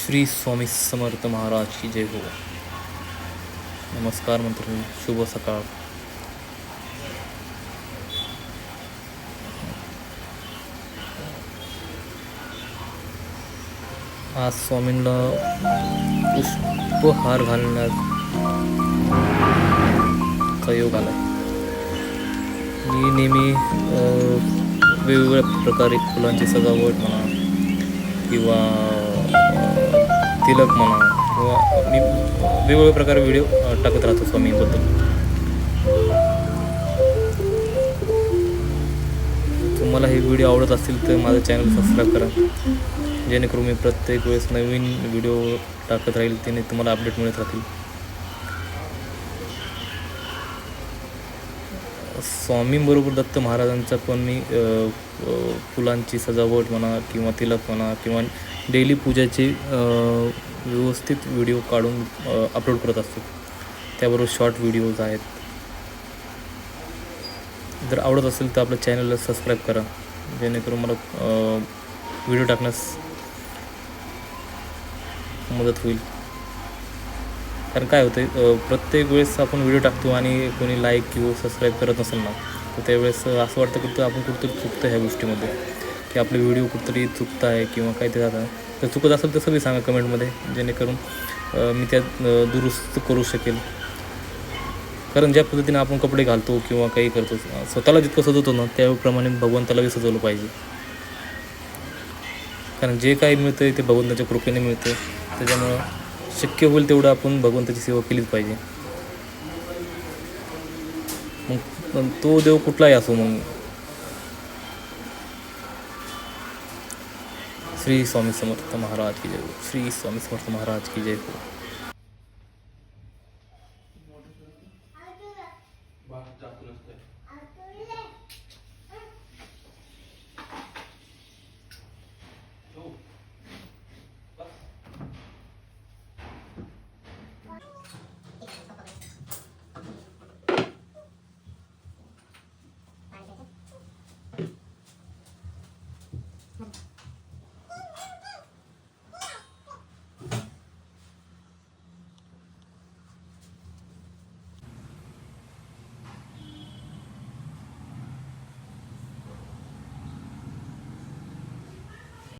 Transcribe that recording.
श्री स्वामी समर्थ महाराज की जय हो. नमस्कार मंत्र शुभ सकाळ. आज स्वामींना पुष्पहार घालण्याचा योग आला मी नेहमी वेगवेगळ्या प्रकारे फुलांची सजावट म्हणा किंवा तिलक म्हणा किंवा मी वेगवेगळ्या प्रकारे व्हिडिओ टाकत राहतो स्वामींबद्दल. तुम्हाला हे व्हिडिओ आवडत असतील तर माझं चॅनल सबस्क्राईब करा. जेणेकरून मी प्रत्येक वेळेस नवीन व्हिडिओ टाकत राहील त्याने तुम्हाला अपडेट मिळत राहतील. स्वामींबरोबर दत्त महाराजांचा पण मी फुलांची सजावट म्हणा किंवा तिलक म्हणा किंवा डेली पूजाचे व्यवस्थित व्हिडिओ काढून अपलोड करत असतो. त्याबरोबर शॉर्ट व्हिडिओज आहेत. जर आवडत असेल तर आपल्या चॅनलला सबस्क्राईब करा. जेणेकरून मला व्हिडिओ टाकण्यास मदत होईल. कारण काय होतं आहे प्रत्येक वेळेस आपण व्हिडिओ टाकतो आणि कोणी लाईक किंवा सबस्क्राईब करत नसेल ना तर त्यावेळेस असं वाटतं की आपण कुठंतरी चुकतं ह्या गोष्टीमध्ये. की आपले व्हिडिओ कुठंतरी चुकत आहे किंवा काय ते जातं तर चुकत असेल तर सगळी सांगा कमेंटमध्ये जेणेकरून मी त्यात दुरुस्त करू शकेल. कारण ज्या पद्धतीने आपण कपडे घालतो किंवा काही करतो स्वतःला जितकं सजवतो ना त्याप्रमाणे भगवंतालाही सजवलं पाहिजे. कारण जे काही मिळतं ते भगवंताच्या कृपेने मिळतं त्याच्यामुळं शक्य होईल तेवढं आपण भगवंताची सेवा केलीच पाहिजे. मग तो देव कुठलाही असो मग श्री स्वामी समर्थ महाराज की जय हो। श्री स्वामी समर्थ महाराज की जय हो।